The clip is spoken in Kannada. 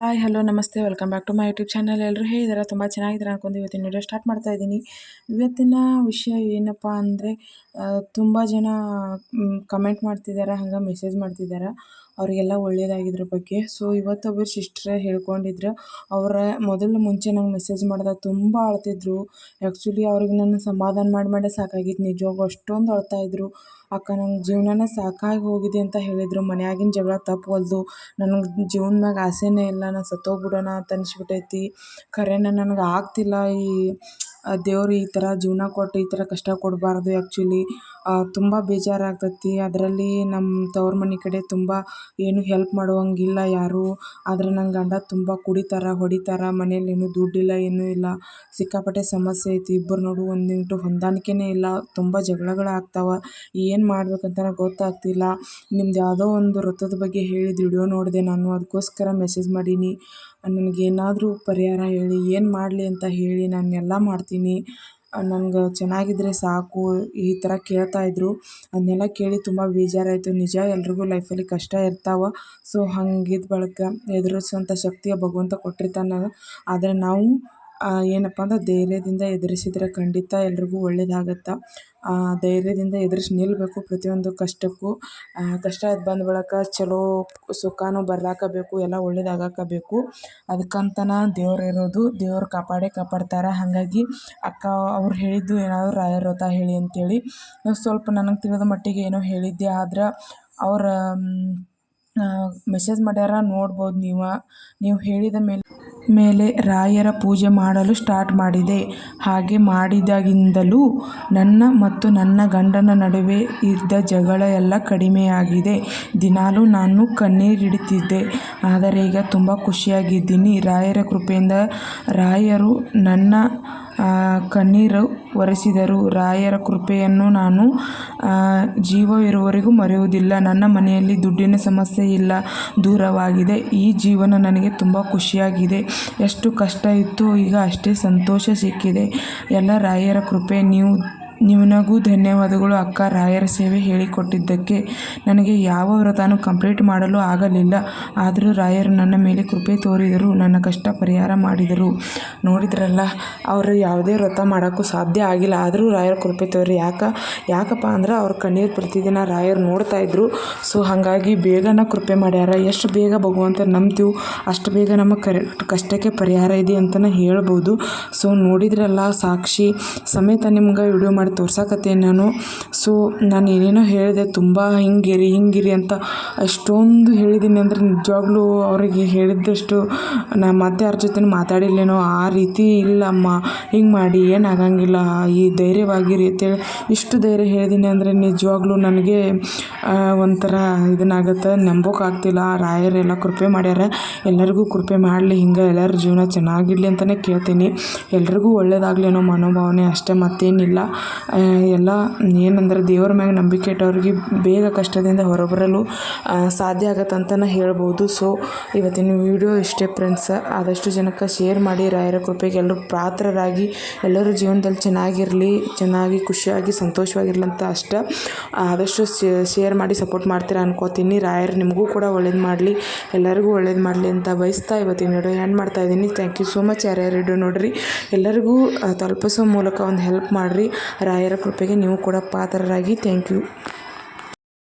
ಹಾಯ್, ಹಲೋ, ನಮಸ್ತೆ. Welcome back to my YouTube channel. ಎಲ್ಲರೂ ಹೇಳಿದಾರೆ ತುಂಬ ಚೆನ್ನಾಗಿದ್ದಾರೆ ಅನ್ಕೊಂಡು ಇವತ್ತಿನ ವಿಡಿಯೋ ಸ್ಟಾರ್ಟ್ ಮಾಡ್ತಾ ಇದ್ದೀನಿ. ಇವತ್ತಿನ ವಿಷಯ ಏನಪ್ಪ ಅಂದರೆ ತುಂಬ ಜನ ಕಮೆಂಟ್ ಮಾಡ್ತಿದ್ದಾರೆ ಹಂಗೆ ಮೆಸೇಜ್ ಮಾಡ್ತಿದ್ದಾರೆ ಅವರಿಗೆಲ್ಲ ಒಳ್ಳೆಯದಾಗಿದ್ರ ಬಗ್ಗೆ. ಸೊ ಇವತ್ತೊಬ್ಬರು ಸಿಸ್ಟ್ರ್ ಹೇಳ್ಕೊಂಡಿದ್ರು, ಅವರ ಮೊದಲು ಮುಂಚೆ ನಂಗೆ ಮೆಸೇಜ್ ಮಾಡಿದಾಗ ತುಂಬ ಅಳ್ತಿದ್ರು. ಆ್ಯಕ್ಚುಲಿ ಅವ್ರಿಗೆ ನನ್ನ ಸಮಾಧಾನ ಮಾಡಿ ಮಾಡೇ ಸಾಕಾಗಿತ್ತು. ನಿಜವಾಗ್ಲೂ ಅಷ್ಟೊಂದು ಅಳ್ತಾ ಇದ್ರು. ಅಕ್ಕ, ನಂಗೆ ಜೀವನನೇ ಸಾಕಾಗಿ ಹೋಗಿದೆ ಅಂತ ಹೇಳಿದರು. ಮನೆಯಾಗಿನ ಜಗಳ ತಪ್ಪವಲ್ದು. ನನಗೆ ಜೀವನ್ದಾಗ ಆಸೆನೇ ಇಲ್ಲ. ನಾನು ಸತ್ತೋಗ್ಬಿಡೋಣ ಅಂತ ಅನಿಸ್ಬಿಟ್ಟೈತಿ ಖರೇನ ನನಗೆ ಆಗ್ತಿಲ್ಲ ಈ ದೇವ್ರು ಈ ಥರ ಜೀವನ ಕೊಟ್ಟು ಈ ಥರ ಕಷ್ಟ ಕೊಡಬಾರ್ದು ಆ್ಯಕ್ಚುಲಿ ತುಂಬ ಬೇಜಾರಾಗ್ತೈತಿ. ಅದರಲ್ಲಿ ನಮ್ಮ ತವ್ರು ಮನೆ ಕಡೆ ತುಂಬ ಏನು ಹೆಲ್ಪ್ ಮಾಡುವಂಗಿಲ್ಲ ಯಾರೂ. ಆದರೆ ನನ್ನ ಗಂಡ ತುಂಬ ಕುಡಿತಾರೆ, ಹೊಡಿತಾರೆ ಮನೇಲಿ ಏನೂ ದುಡ್ಡಿಲ್ಲ, ಏನೂ ಇಲ್ಲ. ಸಿಕ್ಕಾಪಟ್ಟೆ ಸಮಸ್ಯೆ ಐತಿ. ಇಬ್ಬರು ನಡು ಒಂದಿಟ್ಟು ಹೊಂದಾಣಿಕೆನೇ ಇಲ್ಲ. ತುಂಬ ಜಗಳಗಳು ಆಗ್ತಾವೆ. ಏನು ಮಾಡ್ಬೇಕಂತನೇ ಗೊತ್ತಾಗ್ತಿಲ್ಲ. ನಿಮ್ದು ಯಾವುದೋ ಒಂದು ವೃತ್ತದ ಬಗ್ಗೆ ಹೇಳಿದ ವಿಡಿಯೋ ನೋಡಿದೆ ನಾನು. ಅದಕ್ಕೋಸ್ಕರ ಮೆಸೇಜ್ ಮಾಡೀನಿ. ನನಗೇನಾದರೂ ಪರಿಹಾರ ಹೇಳಿ, ಏನು ಮಾಡಲಿ ಅಂತ ಹೇಳಿ ನಾನು ಎಲ್ಲ ಮಾಡ್ತೀನಿ. ನನ್ಗೆ ಚೆನ್ನಾಗಿದ್ದರೆ ಸಾಕು, ಈ ಥರ ಕೇಳ್ತಾಯಿದ್ರು ಅದನ್ನೆಲ್ಲ ಕೇಳಿ ತುಂಬ ಬೇಜಾರಾಯಿತು. ನಿಜ ಎಲ್ರಿಗೂ ಲೈಫಲ್ಲಿ ಕಷ್ಟ ಇರ್ತಾವೆ. ಸೊ ಹಂಗಿದ್ದ ಬಳಿಕ ಎದುರಿಸುವಂಥ ಶಕ್ತಿಯ ಭಗವಂತ ಕೊಟ್ಟಿರ್ತಾನೆ. ಆದರೆ ನಾವು ಏನಪ್ಪ ಅಂದ್ರೆ ಧೈರ್ಯದಿಂದ ಎದುರಿಸಿದರೆ ಖಂಡಿತ ಎಲ್ರಿಗೂ ಒಳ್ಳೇದಾಗತ್ತೆ. ಧೈರ್ಯದಿಂದ ಎದುರಿಸಿ ನಿಲ್ಲಬೇಕು ಪ್ರತಿಯೊಂದು ಕಷ್ಟಕ್ಕೂ. ಕಷ್ಟ ಬಂದ ಬಳಿಕ ಚಲೋ ಸುಖನೂ ಬರ್ಲಾಕ ಬೇಕು, ಎಲ್ಲ ಒಳ್ಳೇದಾಗಕ್ಕ ಬೇಕು. ಅದಕ್ಕಂತನೇ ದೇವ್ರು ಇರೋದು, ದೇವ್ರು ಕಾಪಾಡೇ ಕಾಪಾಡ್ತಾರೆ. ಹಾಗಾಗಿ ಅಕ್ಕ ಅವ್ರು ಹೇಳಿದ್ದು ಏನಾದರೂ ರಾಯರ ವ್ರತ ಹೇಳಿ ಅಂತೇಳಿ. ಸ್ವಲ್ಪ ನನಗೆ ತಿಳಿದ ಮಟ್ಟಿಗೆ ಏನೋ ಹೇಳಿದ್ದೆ, ಆದ್ರೆ ಅವ್ರ ಮೆಸೇಜ್ ಮಾಡ್ಯಾರ, ನೋಡ್ಬೋದು ನೀವು. ನೀವು ಹೇಳಿದ ಮೇಲೆ ಮೇಲೆ ರಾಯರ ಪೂಜೆ ಮಾಡಲು ಸ್ಟಾರ್ಟ್ ಮಾಡಿದೆ. ಹಾಗೆ ಮಾಡಿದಾಗಿಂದಲೂ ನನ್ನ ಮತ್ತು ನನ್ನ ಗಂಡನ ನಡುವೆ ಇದ್ದ ಜಗಳ ಎಲ್ಲ ಕಡಿಮೆಯಾಗಿದೆ. ದಿನಾಲೂ ನಾನು ಕಣ್ಣೀರಿಡುತ್ತಿದ್ದೆ. ಆದರೆ ಈಗ ತುಂಬ ಖುಷಿಯಾಗಿದ್ದೀನಿ. ರಾಯರ ಕೃಪೆಯಿಂದ ರಾಯರು ನನ್ನ ಕಣ್ಣೀರು ಒರೆಸಿದರು. ರಾಯರ ಕೃಪೆಯನ್ನು ನಾನು ಜೀವವಿರುವವರೆಗೂ ಮರೆಯುವುದಿಲ್ಲ. ನನ್ನ ಮನೆಯಲ್ಲಿ ದುಡ್ಡಿನ ಸಮಸ್ಯೆ ಇಲ್ಲ, ದೂರವಾಗಿದೆ. ಈ ಜೀವನ ನನಗೆ ತುಂಬ ಖುಷಿಯಾಗಿದೆ. ಎಷ್ಟು ಕಷ್ಟ ಇತ್ತು ಈಗ ಅಷ್ಟೇ ಸಂತೋಷ ಸಿಕ್ಕಿದೆ. ಎಲ್ಲ ರಾಯರ ಕೃಪೆ, ನೀವು ನಿನಗೂ ಧನ್ಯವಾದಗಳು, ಅಕ್ಕ. ರಾಯರ ಸೇವೆ ಹೇಳಿಕೊಟ್ಟಿದ್ದಕ್ಕೆ ನನಗೆ ಯಾವ ವ್ರತನೂ ಕಂಪ್ಲೀಟ್ ಮಾಡಲು ಆಗಲಿಲ್ಲ. ಆದರೂ ರಾಯರು ನನ್ನ ಮೇಲೆ ಕೃಪೆ ತೋರಿದರು, ನನ್ನ ಕಷ್ಟ ಪರಿಹಾರ ಮಾಡಿದರು. ನೋಡಿದ್ರಲ್ಲ, ಅವರು ಯಾವುದೇ ವ್ರತ ಮಾಡೋಕ್ಕೂ ಸಾಧ್ಯ ಆಗಿಲ್ಲ. ಆದರೂ ರಾಯರ ಕೃಪೆ ತೋರಿ ಯಾಕೆ, ಯಾಕಪ್ಪ ಅಂದ್ರೆ ಅವ್ರ ಕಣ್ಣೀರು ಪ್ರತಿದಿನ ರಾಯರು ನೋಡ್ತಾ ಇದ್ರು. ಸೊ, ಹಾಗಾಗಿ ಬೇಗನ ಕೃಪೆ ಮಾಡ್ಯಾರ. ಎಷ್ಟು ಬೇಗ ಭಗವಂತ ನಂಬ್ತೀವಿ, ಅಷ್ಟು ಬೇಗ ನಮ್ಮ ಕಷ್ಟಕ್ಕೆ ಪರಿಹಾರ ಇದೆ ಅಂತಲೇ ಹೇಳ್ಬೋದು. ಸೊ, ನೋಡಿದ್ರಲ್ಲ ಸಾಕ್ಷಿ, ಸಮೇತ ನಿಮ್ಗೆ ವಿಡಿಯೋ ಮಾಡಿ ತೋರ್ಸಕತ್ತೇನೆ ನಾನು. ಸೊ ನಾನು ಏನೇನೋ ಹೇಳಿದೆ, ತುಂಬ ಹಿಂಗಿರಿ ಹಿಂಗಿರಿ ಅಂತ ಅಷ್ಟೊಂದು ಹೇಳಿದ್ದೀನಿ ಅಂದರೆ ನಿಜವಾಗ್ಲೂ ಅವರಿಗೆ ಹೇಳಿದ್ದಷ್ಟು ನಾ ಮತ್ತೆ ಯಾರ ಜೊತೆ ಮಾತಾಡಿಲ್ಲೇನೋ ಆ ರೀತಿ ಇಲ್ಲಮ್ಮ ಹಿಂಗೆ ಮಾಡಿ ಏನಾಗಂಗಿಲ್ಲ ಈ ಧೈರ್ಯವಾಗಿರಿ ಅಂತೇಳಿ ಇಷ್ಟು ಧೈರ್ಯ ಹೇಳಿದ್ದೀನಿ ಅಂದರೆ ನಿಜವಾಗ್ಲೂ ನನಗೆ ಒಂಥರ ಇದನ್ನಾಗತ್ತೆ ನಂಬೋಕ್ಕಾಗ್ತಿಲ್ಲ ರಾಯರೆಲ್ಲ ಕೃಪೆ ಮಾಡ್ಯಾರ. ಎಲ್ಲರಿಗೂ ಕೃಪೆ ಮಾಡಲಿ, ಹಿಂಗೆ ಎಲ್ಲರ ಜೀವನ ಚೆನ್ನಾಗಿರಲಿ ಅಂತಲೇ ಕೇಳ್ತೀನಿ. ಎಲ್ರಿಗೂ ಒಳ್ಳೇದಾಗಲಿ ಅನ್ನೋ ಮನೋಭಾವನೆ ಅಷ್ಟೇ ಮತ್ತೇನಿಲ್ಲ. ಎಲ್ಲ ಏನಂದ್ರೆ ದೇವ್ರ ಮ್ಯಾಗ ನಂಬಿಕೆ ಇಟ್ಟವ್ರಿಗೆ ಬೇಗ ಕಷ್ಟದಿಂದ ಹೊರಬರಲು ಸಾಧ್ಯ ಆಗತ್ತೆ ಅಂತಲೇ ಹೇಳ್ಬೋದು. ಸೊ ಇವತ್ತಿನ ವಿಡಿಯೋ ಇಷ್ಟೇ ಫ್ರೆಂಡ್ಸ್ ಆದಷ್ಟು ಜನಕ್ಕೆ ಶೇರ್ ಮಾಡಿ, ರಾಯರ ಕೃಪೆಗೆ ಎಲ್ಲರೂ ಪಾತ್ರರಾಗಿ, ಎಲ್ಲರೂ ಜೀವನದಲ್ಲಿ ಚೆನ್ನಾಗಿರಲಿ, ಚೆನ್ನಾಗಿ ಖುಷಿಯಾಗಿ, ಸಂತೋಷವಾಗಿರಲಿ ಅಂತ ಅಷ್ಟೇ, ಆದಷ್ಟು ಶೇರ್ ಮಾಡಿ ಸಪೋರ್ಟ್ ಮಾಡ್ತೀರಾ ಅನ್ಕೋತೀನಿ. ರಾಯರು ನಿಮಗೂ ಕೂಡ ಒಳ್ಳೇದು ಮಾಡಲಿ, ಎಲ್ಲರಿಗೂ ಒಳ್ಳೇದು ಮಾಡಲಿ ಅಂತ ಬಯಸ್ತಾ ಇವತ್ತಿನ ವಿಡಿಯೋ ಹ್ಯಾಂಡ್ ಮಾಡ್ತಾ ಇದ್ದೀನಿ. ಥ್ಯಾಂಕ್ ಯು ಸೋ ಮಚ್ ಯಾರ್ಯಾರು ವಿಡಿಯೋ ನೋಡಿರಿ. ಎಲ್ಲರಿಗೂ ತಲುಪಿಸೋ ಮೂಲಕ ಒಂದು ಹೆಲ್ಪ್ ಮಾಡಿರಿ. ರಾಯರ ಕೃಪೆಗೆ ನೀವು ಕೂಡ ಪಾತ್ರರಾಗಿ ಥ್ಯಾಂಕ್ ಯು